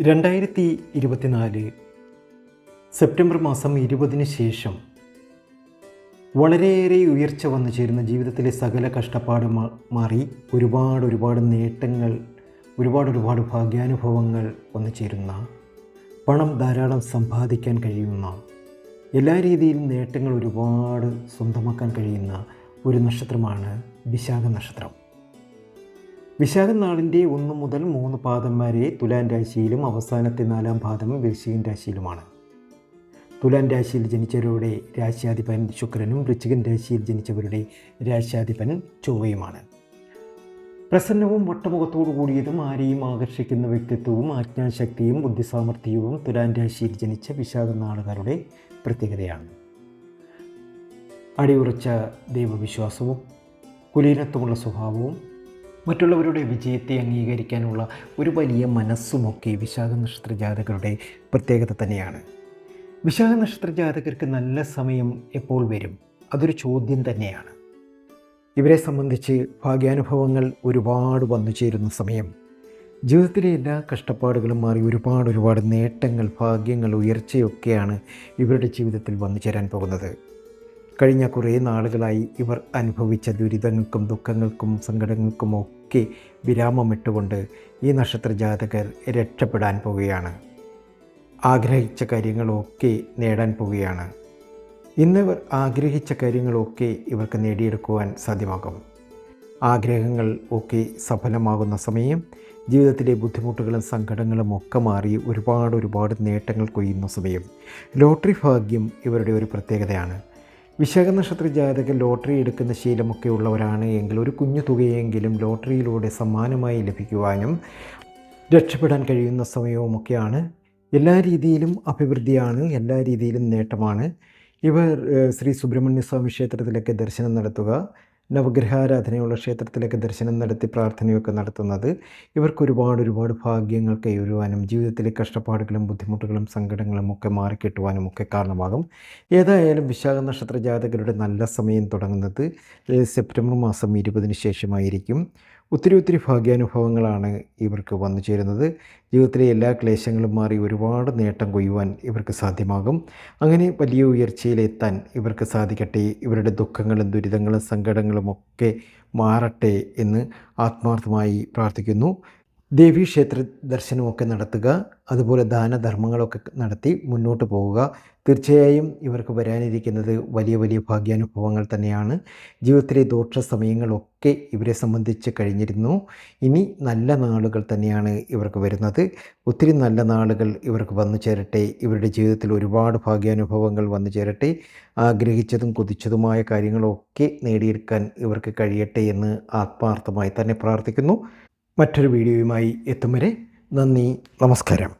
രണ്ടായിരത്തി ഇരുപത്തിനാല് സെപ്റ്റംബർ മാസം ഇരുപതിന് ശേഷം വളരെയേറെ ഉയർച്ച വന്നു ചേരുന്ന ജീവിതത്തിലെ സകല കഷ്ടപ്പാട് മാറി ഒരുപാട് ഒരുപാട് നേട്ടങ്ങൾ ഒരുപാട് ഒരുപാട് ഭാഗ്യാനുഭവങ്ങൾ വന്നു ചേരുന്ന പണം ധാരാളം സമ്പാദിക്കാൻ കഴിയുന്ന എല്ലാ രീതിയിലും നേട്ടങ്ങൾ ഒരുപാട് സ്വന്തമാക്കാൻ കഴിയുന്ന ഒരു നക്ഷത്രമാണ് വിശാഖ നക്ഷത്രം. വിശാഖം നാളിന്റെ ഒന്ന് മുതൽ മൂന്ന് പാദം വരെ തുലാൻ രാശിയിലും അവസാനത്തെ നാലാം പാദം വൃശ്ചികൻ രാശിയിലുമാണ്. തുലാൻ രാശിയിൽ ജനിച്ചവരുടെ രാശ്യാധിപൻ ശുക്രനും വൃശ്ചികൻ രാശിയിൽ ജനിച്ചവരുടെ രാശ്യാധിപൻ ചൊവ്വയുമാണ്. പ്രസന്നവും വട്ടമുഖത്തോടു കൂടിയതും ആരെയും ആകർഷിക്കുന്ന വ്യക്തിത്വവും ആജ്ഞാശക്തിയും ബുദ്ധിസാമർഥ്യവും തുലാൻ രാശിയിൽ ജനിച്ച വിശാഖ നാളുകാരുടെ പ്രത്യേകതയാണ്. അടിയുറച്ച ദൈവവിശ്വാസവും കുലീനത്വമുള്ള സ്വഭാവവും മറ്റുള്ളവരുടെ വിജയത്തെ അംഗീകരിക്കാനുള്ള ഒരു വലിയ മനസ്സുമൊക്കെ വിശാഖ നക്ഷത്ര ജാതകരുടെ പ്രത്യേകത തന്നെയാണ്. വിശാഖ നക്ഷത്ര ജാതകർക്ക് നല്ല സമയം എപ്പോൾ വരും? അതൊരു ചോദ്യം തന്നെയാണ്. ഇവരെ സംബന്ധിച്ച് ഭാഗ്യാനുഭവങ്ങൾ ഒരുപാട് വന്നു ചേരുന്ന സമയം. ജീവിതത്തിലെ എല്ലാ കഷ്ടപ്പാടുകളും മാറി ഒരുപാട് ഒരുപാട് നേട്ടങ്ങൾ ഭാഗ്യങ്ങൾ ഉയർച്ചയൊക്കെയാണ് ഇവരുടെ ജീവിതത്തിൽ വന്നു ചേരാൻ പോകുന്നത്. കഴിഞ്ഞ കുറേ നാളുകളായി ഇവർ അനുഭവിച്ച ദുരിതങ്ങൾക്കും ദുഃഖങ്ങൾക്കും സങ്കടങ്ങൾക്കും ഒക്കെ വിരാമമിട്ടുകൊണ്ട് ഈ നക്ഷത്ര ജാതകർ രക്ഷപ്പെടാൻ പോവുകയാണ്. ആഗ്രഹിച്ച കാര്യങ്ങളൊക്കെ നേടാൻ പോവുകയാണ്. ഇന്നിവർ ആഗ്രഹിച്ച കാര്യങ്ങളൊക്കെ ഇവർക്ക് നേടിയെടുക്കുവാൻ സാധ്യമാകും. ആഗ്രഹങ്ങൾ ഒക്കെ സഫലമാകുന്ന സമയം ജീവിതത്തിലെ ബുദ്ധിമുട്ടുകളും സങ്കടങ്ങളും ഒക്കെ മാറി ഒരുപാട് ഒരുപാട് നേട്ടങ്ങൾ കൊയ്യുന്ന സമയം. ലോട്ടറി ഭാഗ്യം ഇവരുടെ ഒരു പ്രത്യേകതയാണ്. വിശാഖ നക്ഷത്ര ജാതക ലോട്ടറി എടുക്കുന്ന ശീലമൊക്കെ ഉള്ളവരാണ് എങ്കിൽ ഒരു കുഞ്ഞു തുകയെങ്കിലും ലോട്ടറിയിലൂടെ സമ്മാനമായി ലഭിക്കുവാനും രക്ഷപ്പെടാൻ കഴിയുന്ന സമയവുമൊക്കെയാണ്. എല്ലാ രീതിയിലും അഭിവൃദ്ധിയാണ് എല്ലാ രീതിയിലും നേട്ടമാണ്. ഇവർ ശ്രീ സുബ്രഹ്മണ്യ സ്വാമി ക്ഷേത്രത്തിലൊക്കെ ദർശനം നടത്തുക. നവഗ്രഹാരാധനയുള്ള ക്ഷേത്രത്തിലൊക്കെ ദർശനം നടത്തി പ്രാർത്ഥനയൊക്കെ നടത്തുന്നത്. ഇവർക്ക് ഒരുപാട് ഒരുപാട് ഭാഗ്യങ്ങൾ കൈവരുവാനും ജീവിതത്തിലെ കഷ്ടപ്പാടുകളും ബുദ്ധിമുട്ടുകളും സങ്കടങ്ങളും ഒക്കെ മാറിക്കിട്ടുവാനും ഒക്കെ കാരണമാകും. ഏതായാലും വിശാഖ നക്ഷത്ര ജാതകരുടെ നല്ല സമയം തുടങ്ങുന്നത് സെപ്റ്റംബർ മാസം ഇരുപതിന് ശേഷമായിരിക്കും. ഒത്തിരി ഒത്തിരി ഭാഗ്യാനുഭവങ്ങളാണ് ഇവർക്ക് വന്നു ചേരുന്നത്. ജീവിതത്തിലെ എല്ലാ ക്ലേശങ്ങളും മാറി ഒരുപാട് നേട്ടം കൊയ്യുവാൻ ഇവർക്ക് സാധ്യമാകും. അങ്ങനെ വലിയ ഉയർച്ചയിലെത്താൻ ഇവർക്ക് സാധിക്കട്ടെ. ഇവരുടെ ദുഃഖങ്ങളും ദുരിതങ്ങളും സങ്കടങ്ങളും ഒക്കെ മാറട്ടെ എന്ന് ആത്മാർത്ഥമായി പ്രാർത്ഥിക്കുന്നു. ദേവീക്ഷേത്ര ദർശനമൊക്കെ നടത്തുക അതുപോലെ ദാനധർമ്മങ്ങളൊക്കെ നടത്തി മുന്നോട്ട് പോവുക. തീർച്ചയായും ഇവർക്ക് വരാനിരിക്കുന്നത് വലിയ വലിയ ഭാഗ്യാനുഭവങ്ങൾ തന്നെയാണ്. ജീവിതത്തിലെ ദോഷ സമയങ്ങളൊക്കെ ഇവരെ സംബന്ധിച്ച് കഴിഞ്ഞിരുന്നു. ഇനി നല്ല നാളുകൾ തന്നെയാണ് ഇവർക്ക് വരുന്നത്. ഒത്തിരി നല്ല നാളുകൾ ഇവർക്ക് വന്നു ചേരട്ടെ. ഇവരുടെ ജീവിതത്തിൽ ഒരുപാട് ഭാഗ്യാനുഭവങ്ങൾ വന്നു ചേരട്ടെ. ആഗ്രഹിച്ചതും കൊതിച്ചതുമായ കാര്യങ്ങളൊക്കെ നേടിയെടുക്കാൻ ഇവർക്ക് കഴിയട്ടെ എന്ന് ആത്മാർത്ഥമായി തന്നെ പ്രാർത്ഥിക്കുന്നു. മറ്റൊരു വീഡിയോയുമായി എത്തും വരെ നന്ദി നമസ്കാരം.